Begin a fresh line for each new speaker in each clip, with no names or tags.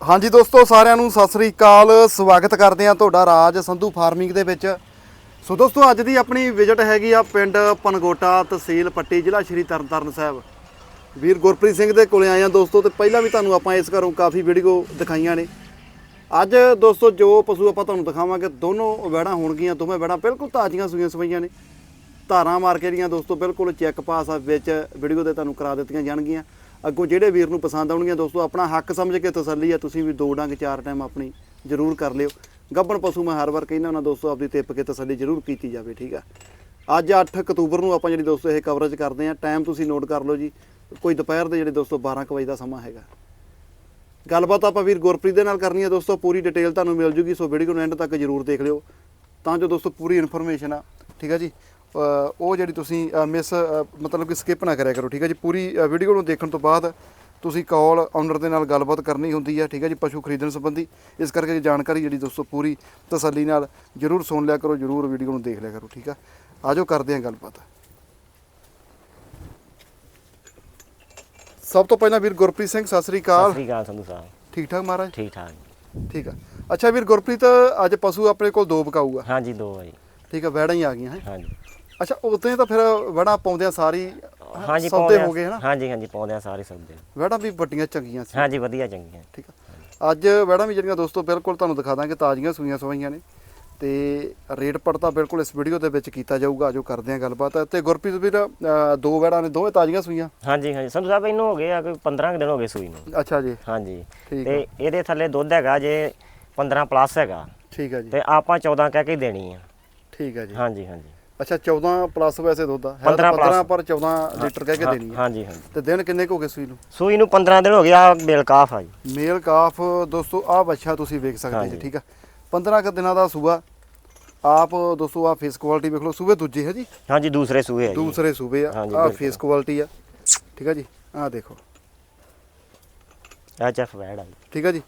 ਹਾਂਜੀ ਦੋਸਤੋ, ਸਾਰਿਆਂ ਨੂੰ ਸਤਿ ਸ੍ਰੀ ਅਕਾਲ। ਸਵਾਗਤ ਕਰਦੇ ਹਾਂ ਤੁਹਾਡਾ ਰਾਜ ਸੰਧੂ ਫਾਰਮਿੰਗ ਦੇ ਵਿੱਚ। ਸੋ ਦੋਸਤੋ, ਅੱਜ ਦੀ ਆਪਣੀ ਵਿਜ਼ਿਟ ਹੈਗੀ ਆ ਪਿੰਡ ਪਨਗੋਟਾ ਤਹਿਸੀਲ ਪੱਟੀ, ਜ਼ਿਲ੍ਹਾ ਸ਼੍ਰੀ ਤਰਨਤਾਰਨ ਸਾਹਿਬ। ਵੀਰ ਗੁਰਪ੍ਰੀਤ ਸਿੰਘ ਦੇ ਕੋਲੇ ਆਏ ਆ ਦੋਸਤੋ ਤੇ ਪਹਿਲਾਂ ਵੀ ਤੁਹਾਨੂੰ ਆਪਾਂ ਇਸ ਘਰੋਂ ਕਾਫੀ ਵੀਡੀਓ ਦਿਖਾਈਆਂ ਨੇ। ਅੱਜ ਦੋਸਤੋ, ਜੋ ਪਸ਼ੂ ਆਪਾਂ ਤੁਹਾਨੂੰ ਦਿਖਾਵਾਂਗੇ, ਦੋਨੋਂ ਵੈੜਾਂ ਹੋਣਗੀਆਂ, ਦੋਵੇਂ ਵੈੜਾਂ ਬਿਲਕੁਲ ਤਾਜ਼ੀਆਂ ਸੂਈਆਂ ਸਵਈਆਂ ਨੇ। ਧਾਰਾਂ ਮਾਰ ਕੇ ਦੀਆਂ ਦੋਸਤੋ ਬਿਲਕੁਲ ਚੈੱਕ ਪਾਸ ਆ ਵਿੱਚ ਵੀਡੀਓ ਤੇ ਤੁਹਾਨੂੰ ਕਰਾ ਦਿੱਤੀਆਂ ਜਾਣਗੀਆਂ। ਅੱਗੋਂ ਜਿਹੜੇ ਵੀਰ ਨੂੰ ਪਸੰਦ ਆਉਣਗੀਆਂ ਦੋਸਤੋ, ਆਪਣਾ ਹੱਕ ਸਮਝ ਕੇ ਤਸੱਲੀ ਆ। ਤੁਸੀਂ ਵੀ ਦੋ ਡੰਗ, ਚਾਰ ਟਾਈਮ ਆਪਣੀ ਜ਼ਰੂਰ ਕਰ ਲਿਓ। ਗੱਬਣ ਪਸ਼ੂ ਮੈਂ ਹਰ ਵਾਰ ਕਹਿੰਦਾ ਉਹਨਾਂ ਦੋਸਤੋ, ਆਪਦੀ ਟਿੱਪ ਕੇ ਤਸੱਲੀ ਜ਼ਰੂਰ ਕੀਤੀ ਜਾਵੇ, ਠੀਕ ਆ? ਅੱਜ 8 ਅਕਤੂਬਰ ਨੂੰ ਆਪਾਂ ਜਿਹੜੀ ਦੋਸਤੋ ਇਹ ਕਵਰੇਜ ਕਰਦੇ ਆ ਟਾਈਮ ਤੁਸੀਂ ਨੋਟ ਕਰ ਲਓ ਜੀ। ਕੋਈ ਦੁਪਹਿਰ ਦੇ ਜਿਹੜੇ ਦੋਸਤੋ 12 ਕੁ ਵਜੇ ਦਾ ਸਮਾਂ ਹੈਗਾ। ਗੱਲਬਾਤ ਆਪਾਂ ਵੀਰ ਗੁਰਪ੍ਰੀਤ ਦੇ ਨਾਲ ਕਰਨੀ ਹੈ ਦੋਸਤੋ, ਪੂਰੀ ਡਿਟੇਲ ਤੁਹਾਨੂੰ ਮਿਲ ਜੂਗੀ, ਸੋ ਵੀਡੀਓ ਨੂੰ ਐਂਡ ਤੱਕ ਜਰੂਰ ਦੇਖ ਲਿਓ। ਤਾਂ ਜੋ ਦੋਸਤੋ ਪੂਰੀ ਇਨਫੋਰਮੇਸ਼ਨ ਆ, ਠੀਕ ਹੈ ਜੀ? ਉਹ ਜਿਹੜੀ ਤੁਸੀਂ ਮਿਸ ਮਤਲਬ ਕਿ ਸਕਿਪ ਨਾ ਕਰਿਆ ਕਰੋ ਠੀਕ ਹੈ ਜੀ? ਪੂਰੀ ਵੀਡੀਓ ਨੂੰ ਦੇਖਣ ਤੋਂ ਬਾਅਦ ਤੁਸੀਂ ਕਾਲ ਓਨਰ ਦੇ ਨਾਲ ਗੱਲਬਾਤ ਕਰਨੀ ਹੁੰਦੀ ਹੈ ਠੀਕ ਹੈ ਜੀ? ਪਸ਼ੂ ਖਰੀਦਣ ਸੰਬੰਧੀ। ਇਸ ਕਰਕੇ ਜਾਣਕਾਰੀ ਜਿਹੜੀ ਦੋਸਤੋ ਪੂਰੀ ਤਸੱਲੀ ਨਾਲ ਜਰੂਰ ਸੁਣ ਲਿਆ ਕਰੋ ਜਰੂਰ ਵੀਡੀਓ ਨੂੰ ਦੇਖ ਲਿਆ ਕਰੋ ਠੀਕ ਆ? ਆਜੋ ਕਰਦੇ ਹਾਂ ਗੱਲਬਾਤ। ਸਭ ਤੋਂ ਪਹਿਲਾਂ ਵੀਰ ਗੁਰਪ੍ਰੀਤ ਸਿੰਘ ਸਤਿ ਸ੍ਰੀ
ਸਤਿ
ਅਕਾਲ
ਸ੍ਰੀ ਅਕਾਲ ਸੰਧੂ ਸਾਹਿਬ।
ਠੀਕ ਠਾਕ ਮਹਾਰਾਜ?
ਠੀਕ ਠਾਕ
ਠੀਕ ਆ। ਅੱਛਾ ਵੀਰ ਗੁਰਪ੍ਰੀਤ ਅੱਜ ਪਸ਼ੂ ਆਪਣੇ ਕੋਲ ਦੋ ਬਕਾਊ ਆ
ਹਾਂਜੀ ਦੋ ਆ ਜੀ।
ਠੀਕ ਆ ਵੈੜਾਂ ਹੀ ਆ ਗਈਆਂ ਹੈ?
ਹਾਂਜੀ।
ਅੱਛਾ ਉਦੋਂ ਤਾਂ ਫਿਰ ਵੜਾ ਪਾਉਂਦਿਆਂ ਸਾਰੀ
ਹਾਂਜੀ
ਸੌਦੇ ਹੋ ਗਏ ਹਨਾ?
ਹਾਂਜੀ ਹਾਂਜੀ ਪਾਉਂਦੇ ਆ ਸਾਰੇ ਸੌਦੇ।
ਵੜਾ ਵੀ ਵੱਡੀਆਂ ਚੰਗੀਆਂ ਸੀ।
ਹਾਂਜੀ ਵਧੀਆ ਚੰਗੀਆਂ।
ਠੀਕ ਆ। ਅੱਜ ਵੜਾ ਵੀ ਜਿਹੜੀਆਂ ਦੋਸਤੋ ਬਿਲਕੁਲ ਤੁਹਾਨੂੰ ਦਿਖਾ ਦਾਂਗੇ ਤਾਜ਼ੀਆਂ ਸੂਈਆਂ ਸਵਾਈਆਂ ਨੇ। ਤੇ ਰੇਟ ਪੜਤਾ ਬਿਲਕੁਲ ਇਸ ਵੀਡੀਓ ਦੇ ਵਿੱਚ ਕੀਤਾ ਜਾਊਗਾ ਜੋ ਕਰਦੇ ਆ ਗੱਲਬਾਤ। ਤੇ ਗੁਰਪ੍ਰੀਤ ਵੀਰ ਦੋ ਵੜਾ ਨੇ ਦੋਵੇਂ ਤਾਜ਼ੀਆਂ ਸੂਈਆਂ?
ਹਾਂਜੀ ਹਾਂਜੀ। ਸੰਧੂ ਸਾਹਿਬ ਇਹਨੂੰ ਹੋ ਗਏ ਆ ਕੋਈ 15 ਕੁ ਦਿਨ ਹੋ ਗਏ ਸੂਈ ਨੂੰ।
ਅੱਛਾ ਜੀ।
ਹਾਂਜੀ। ਤੇ ਇਹਦੇ ਥੱਲੇ ਦੁੱਧ ਹੈਗਾ ਜੇ 15 ਪਲੱਸ ਹੈਗਾ।
ਠੀਕ ਆ ਜੀ।
ਤੇ ਆਪਾਂ 14 ਕਹਿ ਕੇ ਹੀ ਦੇਣੀ ਆ।
ਠੀਕ ਆ ਜੀ।
ਹਾਂਜੀ ਹਾਂਜੀ।
ਅੱਛਾ 14 ਪਲੱਸ ਵੈਸੇ ਦੁੱਧ ਆ। ਹੈ ਤਾਂ
15
15 ਪਰ 14 ਲੀਟਰ ਕਹਿ ਕੇ
ਹਾਂ-
ਦੇਣੀ ਆ।
ਹਾਂਜੀ ਹਾਂਜੀ।
ਤੇ ਦਿਨ ਕਿੰਨੇ ਕੁ ਹੋ ਗਏ ਸੂਈ ਨੂੰ?
ਸੂਈ ਨੂੰ 15 ਦਿਨ ਹੋ ਗਏ ਆ ਬੇਲ ਕਾਫ ਆ ਜੀ।
ਮੇਲ ਕਾਫ ਦੋਸਤੋ ਆਹ ਬੱਚਾ ਤੁਸੀਂ ਵੇਖ ਸਕਦੇ ਜੀ। ਠੀਕ ਆ? 15 ਕੁ ਦਿਨਾਂ ਦਾ ਸੂਆ। ਆਪ ਦੋਸਤੋ ਆ ਫੇਸ ਕੁਆਲਿਟੀ ਵੇਖ ਲਓ। ਸੂਬੇ ਦੂਜੇ ਹੈ ਜੀ?
ਹਾਂਜੀ ਦੂਸਰੇ ਸੂਏ ਆ ਜੀ।
ਦੂਸਰੇ ਸੂਬੇ ਆ। ਆ। ਫੇਸ ਕੁਆਲਿਟੀ ਆ। ਠੀਕ ਆ ਜੀ? ਆਹ ਦੇਖੋ।
ਐਚ ਐਫ ਵੈੜ ਆ ਜੀ।
ਠੀਕ ਆ ਜੀ।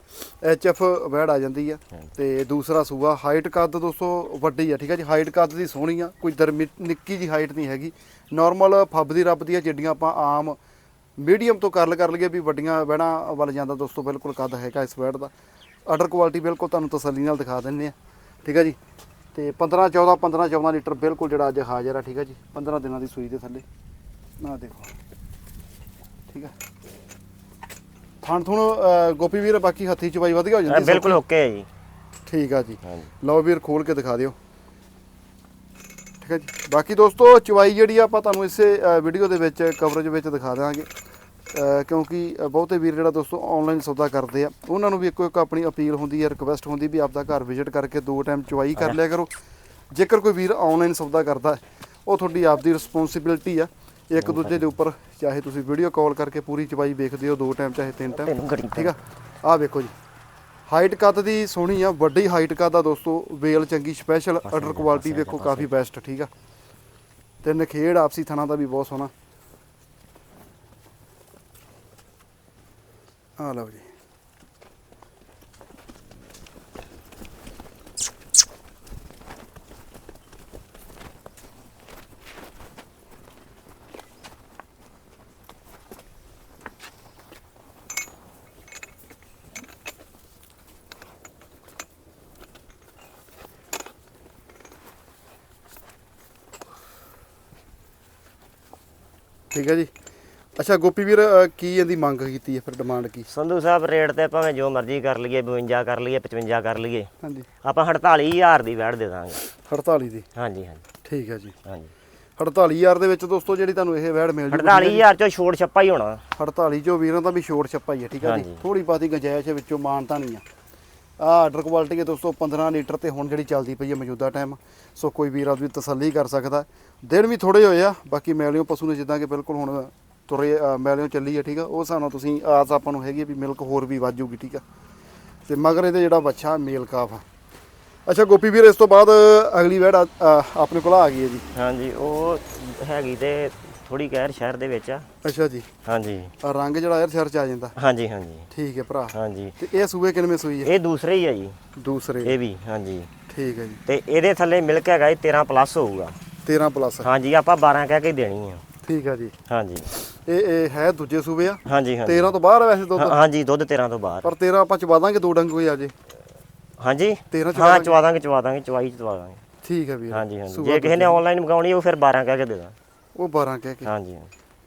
ਐਚ ਐਫ ਵੈੜ ਆ ਜਾਂਦੀ ਆ। ਤੇ ਦੂਸਰਾ ਸੂਆ ਹਾਈਟ ਕੱਦ ਦੋਸਤੋ ਵੱਡੀ ਆ ਠੀਕ ਆ ਜੀ। ਹਾਈਟ ਕੱਦ ਦੀ ਸੋਹਣੀ ਆ ਕੋਈ ਦਰਮੀ ਨਿੱਕੀ ਜੀ ਹਾਈਟ ਨਹੀਂ ਹੈਗੀ। ਨਾਰਮਲ ਫੱਬ ਦੀ ਰੱਬ ਦੀਆਂ ਜਿੱਡੀਆਂ ਆਪਾਂ ਆਮ ਮੀਡੀਅਮ ਤੋਂ ਕਰਲ ਕਰ ਲਈਏ ਵੀ ਵੱਡੀਆਂ ਵੈੜਾਂ ਵੱਲ ਜਾਂਦਾ ਦੋਸਤੋ ਬਿਲਕੁਲ ਕੱਦ ਹੈਗਾ ਇਸ ਵੈੜ ਦਾ। ਆਰਡਰ ਕੁਆਲਿਟੀ ਬਿਲਕੁਲ ਤੁਹਾਨੂੰ ਤਸੱਲੀ ਨਾਲ ਦਿਖਾ ਦਿੰਨੇ ਆ ਠੀਕ ਆ ਜੀ। ਤੇ 15 14 15 14 ਲੀਟਰ ਬਿਲਕੁਲ ਜਿਹੜਾ ਅੱਜ ਹਾਜ਼ਰ ਆ ਠੀਕ ਆ ਜੀ। 15 ਦਿਨਾਂ ਦੀ ਸੂਈ ਦੇ ਥੱਲੇ। ਨਾ ਦੇਖੋ ਠੀਕ ਆ। ਥਣ ਥੁਣ ਗੋਪੀ ਵੀਰ ਬਾਕੀ ਹੱਥੀ ਚਵਾਈ ਵਧੀਆ ਹੋ ਜਾਂਦੀ
ਬਿਲਕੁਲ ਓਕੇ ਆ ਜੀ।
ਠੀਕ ਆ ਜੀ। ਲਓ ਵੀਰ ਖੋਲ ਕੇ ਦਿਖਾ ਦਿਓ। ਠੀਕ ਹੈ ਜੀ। ਬਾਕੀ ਦੋਸਤੋ ਚਵਾਈ ਜਿਹੜੀ ਆਪਾਂ ਤੁਹਾਨੂੰ ਇਸੇ ਵੀਡੀਓ ਦੇ ਵਿੱਚ ਕਵਰੇਜ ਵਿੱਚ ਦਿਖਾ ਦਾਂਗੇ ਕਿਉਂਕਿ ਬਹੁਤੇ ਵੀਰ ਜਿਹੜਾ ਦੋਸਤੋ ਆਨਲਾਈਨ ਸੌਦਾ ਕਰਦੇ ਆ। ਉਹਨਾਂ ਨੂੰ ਵੀ ਇੱਕੋ ਇੱਕ ਆਪਣੀ ਅਪੀਲ ਹੁੰਦੀ ਹੈ ਰਿਕਵੈਸਟ ਹੁੰਦੀ ਵੀ ਆਪਦਾ ਘਰ ਵਿਜ਼ਿਟ ਕਰਕੇ ਦੋ ਟਾਈਮ ਚਵਾਈ ਕਰ ਲਿਆ ਕਰੋ। ਜੇਕਰ ਕੋਈ ਵੀਰ ਆਨਲਾਈਨ ਸੌਦਾ ਕਰਦਾ ਹੈ, ਉਹ ਤੁਹਾਡੀ ਆਪਦੀ ਰਿਸਪੌਂਸਿਬਿਲਟੀ ਆ। ਇੱਕ ਦੂਜੇ ਦੇ ਉੱਪਰ ਚਾਹੇ ਤੁਸੀਂ ਵੀਡੀਓ ਕਾਲ ਕਰਕੇ ਪੂਰੀ ਚਵਾਈ ਵੇਖਦੇ ਹੋ ਦੋ ਟਾਈਮ ਚਾਹੇ ਤਿੰਨ ਟਾਈਮ ਠੀਕ ਆ? ਆਹ ਵੇਖੋ ਜੀ। ਹਾਈਟ ਕੱਦ ਦੀ ਸੋਹਣੀ ਆ ਵੱਡੀ ਹਾਈਟ ਕੱਦ ਆ ਦੋਸਤੋ। ਵੇਲ ਚੰਗੀ ਸਪੈਸ਼ਲ ਆਰਡਰ ਕੁਆਲਿਟੀ ਵੇਖੋ ਕਾਫੀ ਬੈਸਟ ਠੀਕ ਆ? ਤੇ ਨਖੇੜ ਆਪਸੀ ਥਣਾ ਦਾ ਵੀ ਬਹੁਤ ਸੋਹਣਾ। ਆ ਲਓ ਜੀ। ਠੀਕ ਹੈ ਜੀ। ਅੱਛਾ ਗੋਪੀ ਵੀਰ ਅ, ਕੀ ਇਹਦੀ ਮੰਗ ਕੀਤੀ ਹੈ ਫਿਰ ਡਿਮਾਂਡ ਕੀ?
ਸੰਧੂ ਸਾਹਿਬ ਰੇਟ ਤੇ ਭਾਵੇਂ ਜੋ ਮਰਜ਼ੀ ਕਰ ਲਈਏ 52 ਕਰ ਲਈਏ 55 ਕਰ ਲਈਏ।
ਹਾਂਜੀ।
ਆਪਾਂ 48000 ਦੀ ਵੈੜ ਦੇ ਦਾਂਗੇ।
48 ਦੀ?
ਹਾਂਜੀ ਹਾਂਜੀ।
ਠੀਕ ਹੈ ਜੀ।
ਹਾਂਜੀ।
48000 ਦੇ ਵਿੱਚ ਦੋਸਤੋ ਜਿਹੜੀ ਤੁਹਾਨੂੰ ਇਹ ਵੈੜ ਮਿਲ ਜੂਗੀ
48000 ਚੋਂ ਛੋੜ ਛੱਪਾ ਹੀ ਹੋਣਾ।
48 ਚੋਂ ਵੀਰਾਂ ਦਾ ਵੀ ਛੋਟ ਛੱਪਾ ਹੀ ਹੈ ਠੀਕ ਹੈ ਜੀ।
ਹਾਂਜੀ।
ਥੋੜੀ ਬਾਤੀ ਗੰਜਾਇਸ਼ ਹੈ ਵਿੱਚੋਂ ਮਾਨਤਾ ਨਹੀਂ ਆ ਆਰਡਰ ਕੁਆਲਿਟੀ ਹੈ ਦੋਸਤੋ 15 ਲੀਟਰ ਤੇ ਹੁਣ ਜਿਹੜੀ ਚੱਲਦੀ ਪਈ ਹੈ ਮੌਜੂਦਾ ਟਾਈਮ ਸੋ ਕੋਈ ਵੀਰ ਆਪਦੀ ਤਸੱਲੀ ਕਰ ਸਕਦਾ ਦਿਨ ਵੀ ਥੋੜੇ ਹੋਏ ਆ ਬਾਕੀ ਮੈਲਿਓ ਪਸ਼ੂ ਨੇ ਜਿੱਦਾਂ ਕਿ ਬਿਲਕੁਲ ਹੁਣ ਤੁਰੇ ਅ, ਮੈਲਿਓ ਚੱਲੀ ਹੈ ਠੀਕ ਆ? ਉਹ ਹਿਸਾਬ ਨਾਲ ਤੁਸੀਂ ਆਸ ਆਪਾਂ ਨੂੰ ਹੈਗੀ ਹੈ ਵੀ ਮਿਲਕ ਹੋਰ ਵੀ ਵਾਜੂਗੀ ਠੀਕ ਆ? ਤੇ ਮਗਰ ਇਹਦੇ ਜਿਹੜਾ ਬੱਚਾ ਮੇਲ ਕਾਫ ਆ। ਅੱਛਾ ਗੋਪੀ ਵੀਰ ਇਸ ਤੋਂ ਬਾਅਦ ਅਗਲੀ ਵੈੜ ਆਪਣੇ ਕੋਲ ਆ ਗਈ ਹੈ ਜੀ।
ਹਾਂਜੀ ਉਹ ਹੈਗੀ ਤੇ ਥੋੜੀ ਕਹਿਰ ਸ਼ਹਿਰ ਦੇ ਵਿੱਚ ਆ।
ਅੱਛਾ ਜੀ।
ਹਾਂਜੀ।
ਆਹ ਰੰਗ ਜਿਹੜਾ ਯਾਰ ਸਿਰ ਚ ਆ ਜਾਂਦਾ।
ਹਾਂਜੀ ਹਾਂਜੀ।
ਠੀਕ ਹੈ ਭਰਾ।
ਹਾਂਜੀ।
ਤੇ ਇਹ ਸੂਏ ਕਿੰਨਵੇਂ ਸੂਈ ਹੈ?
ਇਹ ਦੂਸਰੇ ਹੀ ਆ ਜੀ।
ਦੂਸਰੇ।
ਇਹ ਵੀ ਹਾਂਜੀ।
ਠੀਕ ਹੈ ਜੀ।
ਤੇ ਇਹਦੇ ਥੱਲੇ ਮਿਲਕ ਹੈਗਾ ਜੀ 13 ਪਲੱਸ ਹੋਊਗਾ।
13 ਪਲੱਸ।
ਹਾਂਜੀ ਆਪਾਂ 12 ਕਹਿ ਕੇ ਦੇਣੀ ਆ।
ਠੀਕ ਹੈ ਜੀ।
ਹਾਂਜੀ।
ਇਹ ਇਹ ਹੈ ਦੂਜੇ ਸੂਬੇ ਆ?
ਹਾਂਜੀ ਹਾਂਜੀ।
13 ਤੋਂ ਬਾਹਰ ਆ ਵੈਸੇ ਦੁੱਧ?
ਹਾਂ- ਹਾਂਜੀ ਦੁੱਧ 13 ਤੋਂ ਬਾਹਰ।
ਪਰ 13 ਆਪਾਂ ਚਵਾ ਦਾਂਗੇ ਦੋ ਡੰਗ ਕੋਈ ਆ ਜੇ।
ਹਾਂਜੀ?
13 ਚਵਾ
ਹਾਂ
ਦਾਂਗੇ।
ਚਵਾ ਦਾਂਗੇ ਚਵਾ ਦਾਂਗੇ ਚਵਾਈ ਚਵਾ ਦਾਂਗੇ।
ਠੀਕ ਹੈ ਵੀਰ।
ਹਾਂਜੀ ਹਾਂਜੀ। ਜੇ ਕਿਸੇ ਨੇ ਆਨਲਾਈਨ ਮੰਗਾਉਣੀ ਉਹ ਫਿਰ 12 ਕਹਿ ਕੇ ਦੇ ਦਾਂ
ਉਹ 12 ਕਹਿ ਕੇ।
ਹਾਂਜੀ।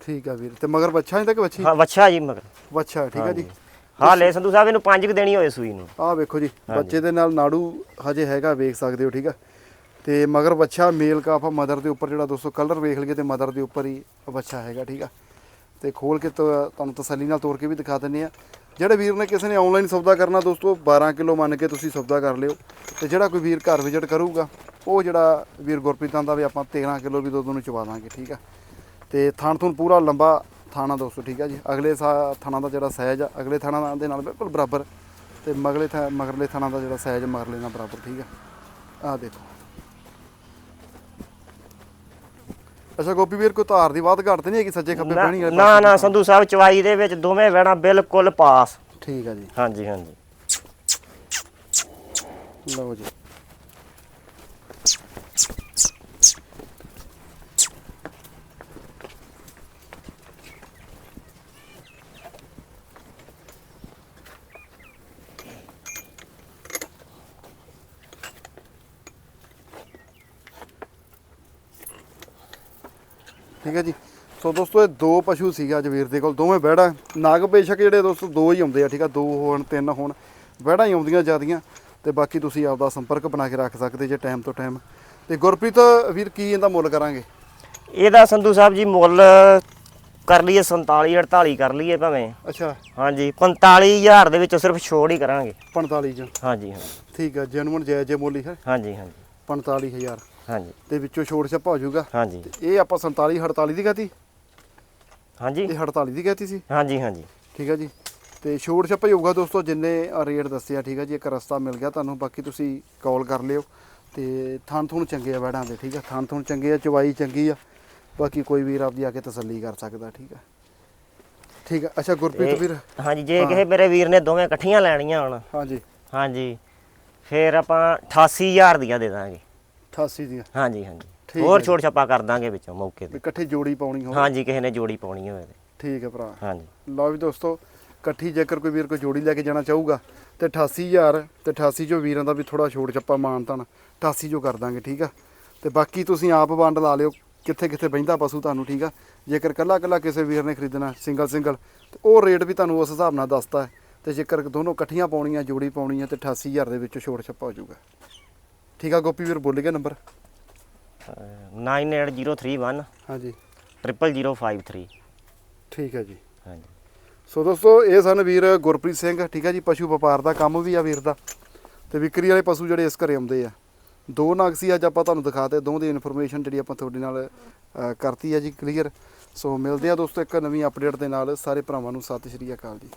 ਠੀਕ ਆ ਵੀਰ ਤੇ ਮਗਰ ਬੱਚਾ ਨਹੀਂ ਤਾਂ ਕਿ ਬੱਚੀ
ਹਾਂ ਵੱਛਾ ਜੀ ਮਗਰ।
ਬੱਚਾ ਠੀਕ ਆ ਜੀ।
ਹਾਂ ਲੈ ਸੰਧੂ ਸਾਹਿਬ ਇਹਨੂੰ ਪੰਜ ਕੁ ਦੇਣੀ ਹੋਏ ਸੂਈ ਨੂੰ।
ਆਹ ਵੇਖੋ ਜੀ ਬੱਚੇ ਦੇ ਨਾਲ ਨਾੜੂ ਹਜੇ ਹੈਗਾ ਵੇਖ ਸਕਦੇ ਹੋ ਠੀਕ ਆ। ਤੇ ਮਗਰ ਬੱਚਾ ਮੇਲ ਕਾਫਾ ਮਦਰ ਦੇ ਉੱਪਰ ਜਿਹੜਾ ਦੋਸਤੋ ਕਲਰ ਵੇਖ ਲਈਏ ਤੇ ਮਦਰ ਦੇ ਉੱਪਰ ਹੀ ਬੱਚਾ ਹੈਗਾ ਠੀਕ ਆ। ਤੇ ਖੋਲ ਕੇ ਤੁਹਾਨੂੰ ਤਸੱਲੀ ਨਾਲ ਤੋੜ ਕੇ ਵੀ ਦਿਖਾ ਦਿੰਨੇ ਆ। ਜਿਹੜੇ ਵੀਰ ਨੇ ਕਿਸੇ ਨੇ ਆਨਲਾਈਨ ਸੌਦਾ ਕਰਨਾ ਦੋਸਤੋ 12 ਕਿਲੋ ਮੰਨ ਕੇ ਤੁਸੀਂ ਸੌਦਾ ਕਰ ਲਿਓ। ਤੇ ਜਿਹੜਾ ਕੋਈ ਵੀਰ ਘਰ ਵਿਜ਼ਿਟ ਕਰੂਗਾ ਉਹ ਜਿਹੜਾ ਵੀਰ ਗੁਰਪ੍ਰੀਤਾਂ ਦਾ ਵੀ ਆਪਾਂ 13 ਕਿਲੋ ਵੀ ਦੁੱਧ ਨੂੰ ਚਵਾ ਦਾਂਗੇ ਠੀਕ ਆ। ਤੇ ਥਣ ਥੁਣ ਪੂਰਾ ਲੰਬਾ ਥਾਣਾ ਦੋਸਤੋ ਠੀਕ ਆ ਜੀ। ਅਗਲੇ ਥਾਣਾ ਦਾ ਜਿਹੜਾ ਸਾਈਜ਼ ਆ ਅਗਲੇ ਥਾਣਾ ਦੇ ਨਾਲ ਬਿਲਕੁਲ ਬਰਾਬਰ। ਤੇ ਮਗਲੇ ਮਗਰਲੇ ਥਾਣਾ ਦਾ ਜਿਹੜਾ ਸਾਈਜ਼ ਮਗਰਲੇ ਨਾਲ ਬਰਾਬਰ ਠੀਕ ਆ। ਆਹ ਦੇਖੋ। ਅੱਛਾ ਗੋਪੀ ਵੀਰ ਕੋਈ ਧਾਰ ਦੀ ਬਾਤ ਘੱਟ ਨਹੀਂ ਹੈਗੀ ਸੱਜੇ ਖੱਬੇ ਬਹਿਣੀ ਵਾਲੇ
ਨਾ ਨਾ ਸੰਧੂ ਸਾਹਿਬ ਚਵਾਈ ਦੇ ਵਿੱਚ ਦੋਵੇਂ ਵੈਣਾ ਬਿਲਕੁਲ ਪਾਸ।
ਠੀਕ ਆ ਜੀ।
ਹਾਂਜੀ ਹਾਂਜੀ।
ਲਓ ਜੀ। ਠੀਕ ਹੈ ਜੀ। ਸੋ ਦੋਸਤੋ ਇਹ ਦੋ ਪਸ਼ੂ ਸੀਗਾ ਅੱਜ ਵੀਰ ਦੇ ਕੋਲ। ਦੋਵੇਂ ਬਹਿੜਾ ਨਾਗ ਬੇਸ਼ੱਕ ਜਿਹੜੇ ਦੋਸਤੋ ਦੋ ਹੀ ਆਉਂਦੇ ਆ ਠੀਕ ਆ ਦੋ ਹੋਣ ਤਿੰਨ ਹੋਣ। ਬਹਿੜਾ ਹੀ ਆਉਂਦੀਆਂ ਜਿਆਦੀਆਂ। ਤੇ ਬਾਕੀ ਤੁਸੀਂ ਆਪਦਾ ਸੰਪਰਕ ਬਣਾ ਕੇ ਰੱਖ ਸਕਦੇ ਜੇ ਟਾਈਮ ਤੋਂ ਟਾਈਮ। ਤੇ ਗੁਰਪ੍ਰੀਤ ਵੀਰ ਕੀ ਇਹਦਾ ਮੁੱਲ ਕਰਾਂਗੇ?
ਇਹਦਾ ਸੰਧੂ ਸਾਹਿਬ ਜੀ ਮੁੱਲ ਕਰ ਲਈਏ 47 48 ਕਰ ਲਈਏ ਭਾਵੇਂ।
ਅੱਛਾ।
ਹਾਂਜੀ 45000 ਦੇ ਵਿੱਚੋਂ ਸਿਰਫ ਛੋੜ ਹੀ ਕਰਾਂਗੇ।
45 ਚ।
ਹਾਂਜੀ ਹਾਂਜੀ।
ਠੀਕ ਹੈ ਜੈਨੂਨ ਜੈ ਜੈ ਮੋਲੀ ਹੈ
ਹਾਂਜੀ ਹਾਂਜੀ।
45000
ਹਾਂਜੀ।
ਦੇ ਵਿੱਚੋਂ ਛੋੜ ਛੱਪਾ ਹੋ ਜਾਊਗਾ।
ਹਾਂਜੀ।
ਤੇ ਇਹ ਆਪਾਂ 47 48 ਦੀ ਕਹਤੀ?
ਹਾਂਜੀ।
ਇਹ 48 ਦੀ ਕਹਤੀ ਸੀ?
ਹਾਂਜੀ ਹਾਂਜੀ।
ਠੀਕ ਹੈ ਜੀ। ਤੇ ਛੋੜ ਛੱਪਾ ਹੀ ਹੋਊਗਾ ਦੋਸਤੋ ਜਿੰਨੇ ਰੇਟ ਦੱਸਿਆ ਠੀਕ ਹੈ ਜੀ। ਇੱਕ ਰਸਤਾ ਮਿਲ ਗਿਆ ਤੁਹਾਨੂੰ ਬਾਕੀ ਤੁਸੀਂ ਕਾਲ ਕਰ ਲਿਓ। ਤੇ ਥਾਂ ਥੂਣ ਚੰਗੇ ਆ ਵੜਾਂ ਦੇ ਠੀਕ ਹੈ ਥਾਂ ਥੂਣ ਚੰਗੇ ਆ ਚਵਾਈ ਚੰਗੀ ਆ। ਬਾਕੀ ਕੋਈ ਵੀਰ ਆਪਦੀ ਆ ਕੇ ਤਸੱਲੀ ਕਰ ਸਕਦਾ ਠੀਕ ਹੈ ਠੀਕ ਹੈ ਅੱਛਾ ਗੁਰਪ੍ਰੀਤ ਵੀਰ।
ਹਾਂਜੀ ਜੇ ਕਿਸੇ ਮੇਰੇ ਵੀਰ ਨੇ ਦੋਵੇਂ ਇਕੱਠੀਆਂ ਲੈਣੀਆਂ ਹੋਣ।
ਹਾਂਜੀ।
ਹਾਂਜੀ। ਫਿਰ ਆਪਾਂ 88000 ਦੀਆਂ ਦੇ ਦਾਂਗੇ।
88 ਦੀਆਂ।
ਹਾਂਜੀ ਹਾਂਜੀ।
ਠੀਕ
ਹੋਰ
ਹੈ।
ਛੋੜ ਛਾਪਾ ਕਰ ਦਾਂਗੇ ਵਿੱਚੋਂ ਮੌਕੇ
ਵੀ
ਤੇ।
ਇਕੱਠੇ ਜੋੜੀ ਪਾਉਣੀ ਹੋਵੇ।
ਹਾਂਜੀ ਕਿਸੇ ਨੇ ਜੋੜੀ ਪਾਉਣੀ ਹੋਵੇ ਤੇ।
ਠੀਕ ਹੈ ਭਰਾ।
ਹਾਂਜੀ।
ਲਓ ਵੀ ਦੋਸਤੋ ਇਕੱਠੀ ਜੇਕਰ ਕੋਈ ਵੀਰ ਕੋਈ ਜੋੜੀ ਲੈ ਕੇ ਜਾਣਾ ਚਾਹੂਗਾ ਤੇ 88000 ਤੇ 88 ਚੋਂ ਵੀਰਾਂ ਦਾ ਵੀ ਥੋੜਾ ਛੋੜ ਛੱਪਾ ਮਾਨਤਾਨ 88 ਚੋਂ ਕਰ ਦਾਂਗੇ ਠੀਕ ਆ? ਤੇ ਬਾਕੀ ਤੁਸੀਂ ਆਪ ਵੰਡ ਲਾ ਲਿਓ ਕਿੱਥੇ ਕਿੱਥੇ ਬਹਿੰਦਾ ਪਸ਼ੂ ਤੁਹਾਨੂੰ ਠੀਕ ਆ? ਜੇਕਰ ਕੱਲਾ ਕੱਲਾ ਕਿਸੇ ਵੀਰ ਨੇ ਖਰੀਦਣਾ ਸਿੰਗਲ ਸਿੰਗਲ ਤੇ ਉਹ ਰੇਟ ਵੀ ਤੁਹਾਨੂੰ ਉਸ ਹਿਸਾਬ ਨਾਲ ਦੱਸਦਾ ਹੈ ਤੇ ਜੇਕਰ ਦੋਨੋਂ ਇਕੱਠੀਆਂ ਪਾਉਣੀਆਂ ਜੋੜੀ ਪਾਉਣੀ ਹੈ ਤੇ 88000 ਦੇ ਵਿੱਚੋਂ ਛੋੜ ਛੱਪਾ ਹੋ ਜਾਊਗਾ। ਠੀਕ ਆ ਗੋਪੀ ਵੀਰ ਬੋਲ ਗਿਆ ਨੰਬਰ।
ਅਹ 98031
ਹਾਂਜੀ।
00053
ਠੀਕ ਹੈ ਜੀ।
ਹਾਂਜੀ।
ਸੋ ਦੋਸਤੋ ਇਹ ਸਨ ਵੀਰ ਗੁਰਪ੍ਰੀਤ ਸਿੰਘ ਠੀਕ ਹੈ ਜੀ ਪਸ਼ੂ ਵਪਾਰ ਦਾ ਕੰਮ ਵੀ ਆ ਵੀਰ ਦਾ। ਤੇ ਵਿਕਰੀ ਵਾਲੇ ਪਸ਼ੂ ਜਿਹੜੇ ਇਸ ਘਰੇ ਆਉਂਦੇ ਆ। ਦੋ ਨਗ ਸੀ ਅੱਜ ਆਪਾਂ ਤੁਹਾਨੂੰ ਦਿਖਾਤੇ ਦੋ ਦੀ ਇਨਫੋਰਮੇਸ਼ਨ ਜਿਹੜੀ ਆਪਾਂ ਤੁਹਾਡੇ ਨਾਲ ਕਰਤੀ ਹੈ ਜੀ ਕਲੀਅਰ ਸੋ ਮਿਲਦੇ ਆ ਦੋਸਤੋ ਇੱਕ ਨਵੀਂ ਅਪਡੇਟ ਦੇ ਨਾਲ। ਸਾਰੇ ਭਰਾਵਾਂ ਨੂੰ ਸਤਿ ਸ਼੍ਰੀ ਅਕਾਲ ਜੀ।